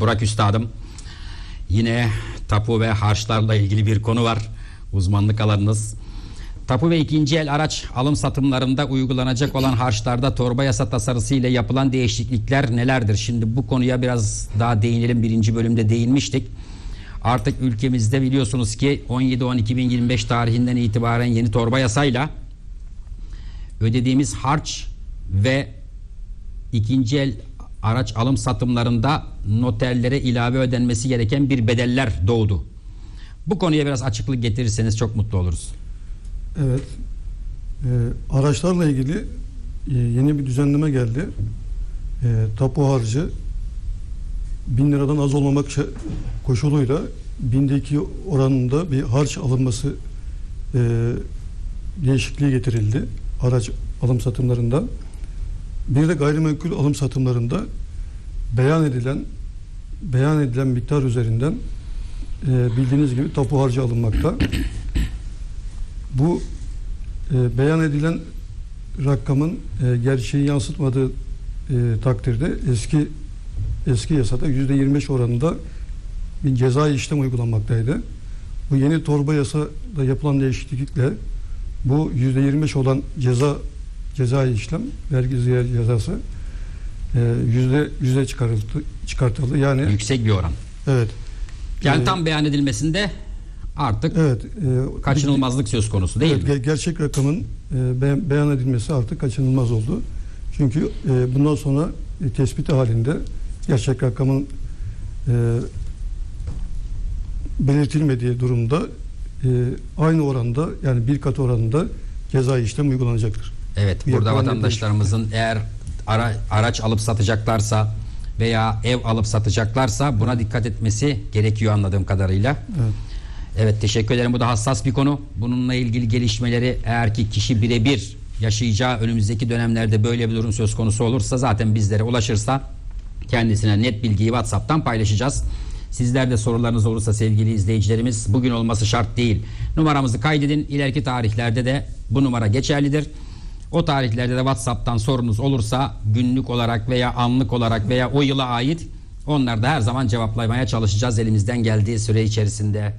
Burak Üstadım. Yine tapu ve harçlarla ilgili bir konu var. Uzmanlık alanınız. Tapu ve ikinci el araç alım satımlarında uygulanacak olan harçlarda torba yasa tasarısı ile yapılan değişiklikler nelerdir? Şimdi bu konuya biraz daha değinelim. Birinci bölümde değinmiştik. Artık ülkemizde biliyorsunuz ki 17-10-2025 tarihinden itibaren yeni torba yasayla ödediğimiz harç ve ikinci el araç alım satımlarında noterlere ilave ödenmesi gereken bir bedeller doğdu. Bu konuya biraz açıklık getirirseniz çok mutlu oluruz. Evet. Ee, araçlarla ilgili e, yeni bir düzenleme geldi. Ee, tapu harcı bin liradan az olmamak koşuluyla binde iki oranında bir harç alınması e, değişikliği getirildi. Araç alım satımlarında. Bir de gayrimenkul alım satımlarında beyan edilen beyan edilen miktar üzerinden e, bildiğiniz gibi tapu harcı alınmakta. Bu e, beyan edilen rakamın e, gerçeği yansıtmadığı e, takdirde eski eski yasada yüzde 25 oranında bir cezai işlem uygulanmaktaydı. Bu yeni torba yasada yapılan değişiklikle bu yüzde 25 olan ceza cezai işlem vergi cezası e, yüzde yüze çıkarıldı çıkartıldı. Yani Yüksek bir oran. evet. Yani E, tam beyan edilmesinde artık evet e, kaçınılmazlık söz konusu değil evet, mi? ge- gerçek rakamın e, be- beyan edilmesi artık kaçınılmaz oldu. Çünkü e, bundan sonra e, tespiti halinde gerçek rakamın e, belirtilmediği durumda e, aynı oranda yani bir kat oranında cezai işlem uygulanacaktır. Evet, burada vatandaşlarımızın eğer ara- araç alıp satacaklarsa veya ev alıp satacaklarsa buna dikkat etmesi gerekiyor anladığım kadarıyla. Evet. Evet teşekkür ederim. Bu da hassas bir konu. Bununla ilgili gelişmeleri eğer ki kişi birebir yaşayacağı önümüzdeki dönemlerde böyle bir durum söz konusu olursa zaten bizlere ulaşırsa kendisine net bilgiyi WhatsApp'tan paylaşacağız. Sizler de sorularınız olursa sevgili izleyicilerimiz bugün olması şart değil. Numaramızı kaydedin. İleriki tarihlerde de bu numara geçerlidir. O tarihlerde de WhatsApp'tan sorunuz olursa günlük olarak veya anlık olarak veya o yıla ait onları da her zaman cevaplamaya çalışacağız elimizden geldiği süre içerisinde.